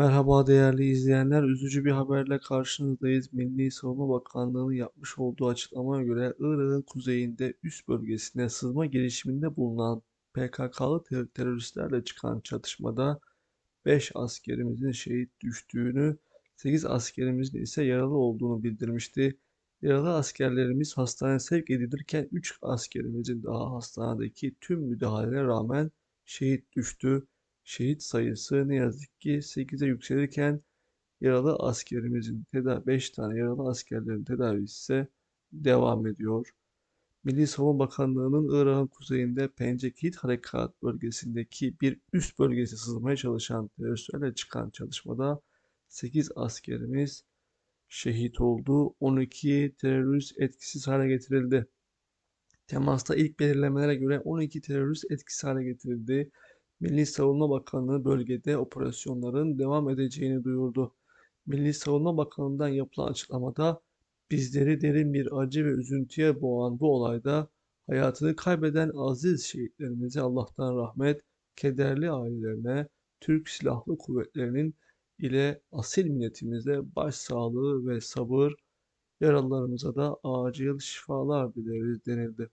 Merhaba değerli izleyenler. Üzücü bir haberle karşınızdayız. Milli Savunma Bakanlığı'nın yapmış olduğu açıklamaya göre Irak'ın kuzeyinde üst bölgesine sızma girişiminde bulunan PKK'lı ter- teröristlerle çıkan çatışmada 5 askerimizin şehit düştüğünü, 8 askerimizin ise yaralı olduğunu bildirmişti. Yaralı askerlerimiz hastaneye sevk edilirken 3 askerimizin daha hastanedeki tüm müdahalelere rağmen şehit düştü. Şehit sayısı ne yazık ki 8'e yükselirken yaralı askerimizin tedavi 5 tane yaralı askerlerin tedavisi ise devam ediyor. Milli Savunma Bakanlığı'nın Irak'ın kuzeyinde Pençe-Kilit Harekat bölgesindeki bir üst bölgesi sızmaya çalışan teröristlerle çıkan çatışmada 8 askerimiz şehit oldu. 12 terörist etkisiz hale getirildi. Temasta ilk belirlemelere göre 12 terörist etkisiz hale getirildi. Milli Savunma Bakanlığı bölgede operasyonların devam edeceğini duyurdu. Milli Savunma Bakanlığı'ndan yapılan açıklamada bizleri derin bir acı ve üzüntüye boğan bu olayda hayatını kaybeden aziz şehitlerimize Allah'tan rahmet, kederli ailelerine, Türk Silahlı Kuvvetleri'nin ile asil milletimize başsağlığı ve sabır, yaralılarımıza da acil şifalar dileriz denildi.